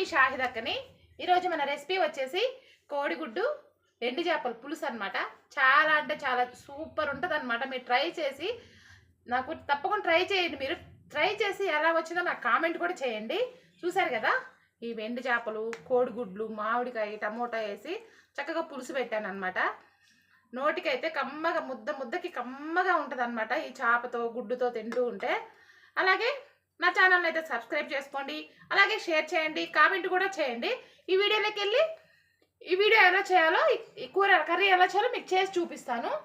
మీ షాహిదక్కని. ఈరోజు మన రెసిపీ వచ్చేసి కోడిగుడ్డు ఎండు చేపల పులుసు అనమాట చాలా అంటే చాలా సూపర్ ఉంటుంది అనమాట మీరు ట్రై చేసి నాకు తప్పకుండా ట్రై చేయండి మీరు. ట్రై చేసి ఎలా వచ్చిందో నాకు కామెంట్ కూడా చేయండి. చూసారు కదా? ఈ ఎండు చేపలు కోడిగుడ్లు మామిడికాయ టమోటా వేసి చక్కగా పులుసు పెట్టాను అనమాట నోటికైతే కమ్మగా ముద్ద ముద్దకి కమ్మగా ఉంటుంది అనమాట ఈ చేపతో గుడ్డుతో తింటూ ఉంటే. అలాగే నా ఛానల్ అయితే సబ్స్క్రైబ్ చేసుకోండి. అలాగే షేర్ చేయండి కామెంట్ కూడా చేయండి. ఈ వీడియోలోకి వెళ్ళి ఈ వీడియో ఎలా చేయాలో ఈ- కూర కర్రీ ఎలా చేయాలో మీకు చేసి చూపిస్తాను.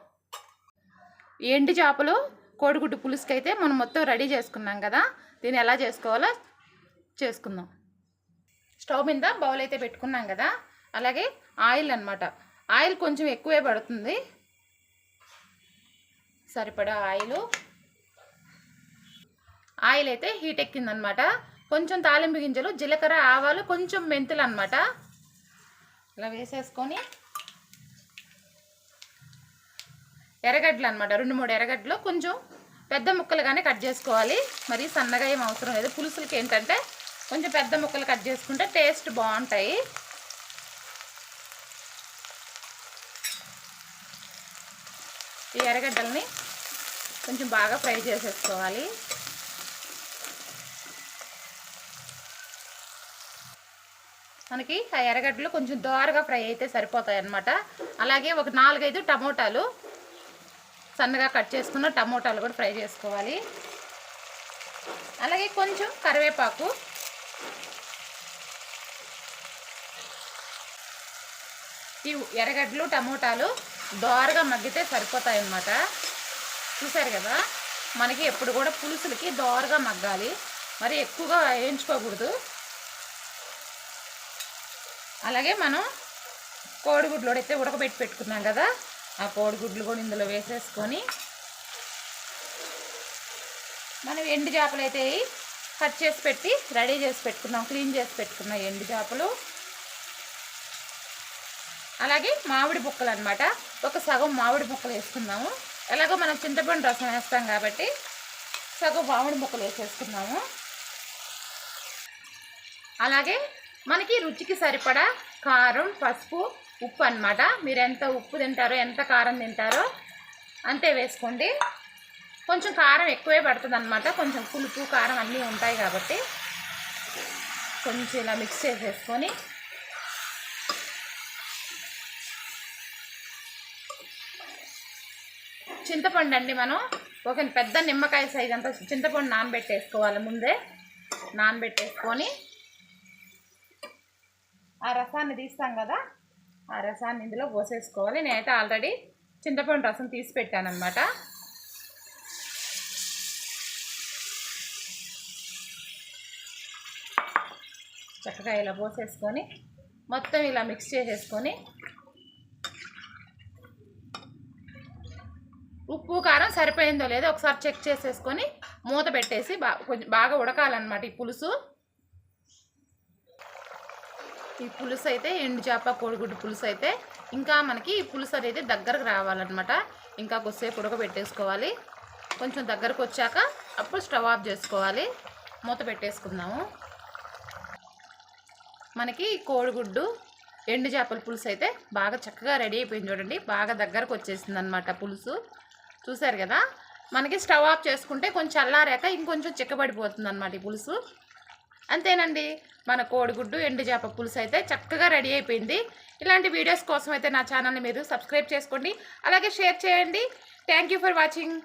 ఎండు చేపలు కోడిగుడ్డు పులుసుకి అయితే మనం మొత్తం రెడీ చేసుకున్నాం కదా. దీన్ని ఎలా చేసుకోవాలో చేసుకుందాం. స్టవ్ మీద బౌల్ అయితే పెట్టుకున్నాం కదా. అలాగే ఆయిల్ అన్నమాట. ఆయిల్ కొంచెం ఎక్కువే పడుతుంది. సరిపడా ఆయిల్. ఆయిల్ అయితే హీట్ ఎక్కిందనమాట. కొంచెం తాలింపు గింజలు జీలకర్ర ఆవాలు కొంచెం మెంతులు అనమాట ఇలా వేసేసుకొని ఎర్రగడ్డలు అనమాట రెండు మూడు ఎర్రగడ్డలు కొంచెం పెద్ద ముక్కలుగానే కట్ చేసుకోవాలి. మరీ సన్నగా ఏం అవసరం లేదు. పులుసులకి ఏంటంటే కొంచెం పెద్ద ముక్కలు కట్ చేసుకుంటే టేస్ట్ బాగుంటాయి. ఈ ఎర్రగడ్డల్ని కొంచెం బాగా ఫ్రై చేసేసుకోవాలి. మనకి ఆ ఎర్రగడ్డలు కొంచెం దోరగా ఫ్రై అయితే సరిపోతాయి అన్నమాట. అలాగే ఒక నాలుగైదు టమోటాలు సన్నగా కట్ చేసుకున్న టమోటాలు కూడా ఫ్రై చేసుకోవాలి. అలాగే కొంచెం కరివేపాకు. ఈ ఎర్రగడ్డలు టమోటాలు దోరగా మగ్గితే సరిపోతాయి అన్నమాట. చూసారు కదా? మనకి ఎప్పుడు కూడా పులుసులకి దోరగా మగ్గాలి. మరి ఎక్కువగా వేయించుకోకూడదు. అలాగే మనం కోడిగుడ్లు అయితే ఉడకబెట్టి పెట్టుకున్నాం కదా ఆ కోడిగుడ్లు కూడా ఇందులో వేసేసుకొని మనం ఎండు చేపలు అయితే కట్ చేసి పెట్టి రెడీ చేసి పెట్టుకున్నాం క్లీన్ చేసి పెట్టుకున్నాం ఎండు చేపలు. అలాగే మామిడి బుక్కలు అనమాట ఒక సగం మామిడి ముక్కలు వేసుకుందాము. ఎలాగో మనం చింతపండు రసం వేస్తాం కాబట్టి సగం మామిడి ముక్కలు వేసేసుకున్నాము అలాగే మనకి రుచికి సరిపడా కారం పసుపు ఉప్పు అనమాట మీరు ఎంత ఉప్పు తింటారో ఎంత కారం తింటారో అంతే వేసుకోండి. కొంచెం కారం ఎక్కువే పడుతుంది అనమాట కొంచెం పులుపు కారం అన్నీ ఉంటాయి కాబట్టి కొంచెం ఇలా మిక్స్ చేసేసుకొని చింతపండు అండి మనం. ఒక పెద్ద నిమ్మకాయ సైజ్ అంతా చింతపండు నానబెట్టేసుకోవాలి ముందే. నానబెట్టేసుకొని ఆ రసాన్ని తీస్తాం కదా ఆ రసాన్ని ఇందులో పోసేసుకోవాలి. నేనైతే ఆల్రెడీ చింతపండు రసం తీసి పెట్టాను అనమాట చక్కగా ఇలా పోసేసుకొని మొత్తం ఇలా మిక్స్ చేసేసుకొని ఉప్పు కారం సరిపోయిందో లేదో ఒకసారి చెక్ చేసేసుకొని మూత పెట్టేసి కొంచెం బాగా ఉడకాలన్నమాట ఈ పులుసు. ఈ పులుసు అయితే ఎండు చేప కోడిగుడ్డు పులుసు అయితే ఇంకా మనకి ఈ పులుసు అనేది దగ్గరకు రావాలన్నమాట. ఇంకా కొద్దిసేపు ఉడకబెట్టేసుకోవాలి. కొంచెం దగ్గరకు వచ్చాక అప్పుడు స్టవ్ ఆఫ్ చేసుకోవాలి. మూత పెట్టేసుకుందాము. మనకి కోడిగుడ్డు ఎండు చేపల పులుసు అయితే బాగా చక్కగా రెడీ అయిపోయింది చూడండి. బాగా దగ్గరకు వచ్చేసింది అనమాట పులుసు. చూసారు కదా? మనకి స్టవ్ ఆఫ్ చేసుకుంటే కొంచెం చల్లారాక ఇంకొంచెం చిక్కబడిపోతుంది అనమాట ఈ పులుసు. అంతేనండి. మన కోడిగుడ్డు ఎండు చేప పులుసు అయితే చక్కగా రెడీ అయిపోయింది. ఇలాంటి వీడియోస్ కోసం అయితే నా ఛానల్ని మీరు సబ్స్క్రైబ్ చేసుకోండి. అలాగే షేర్ చేయండి. Thank you for watching.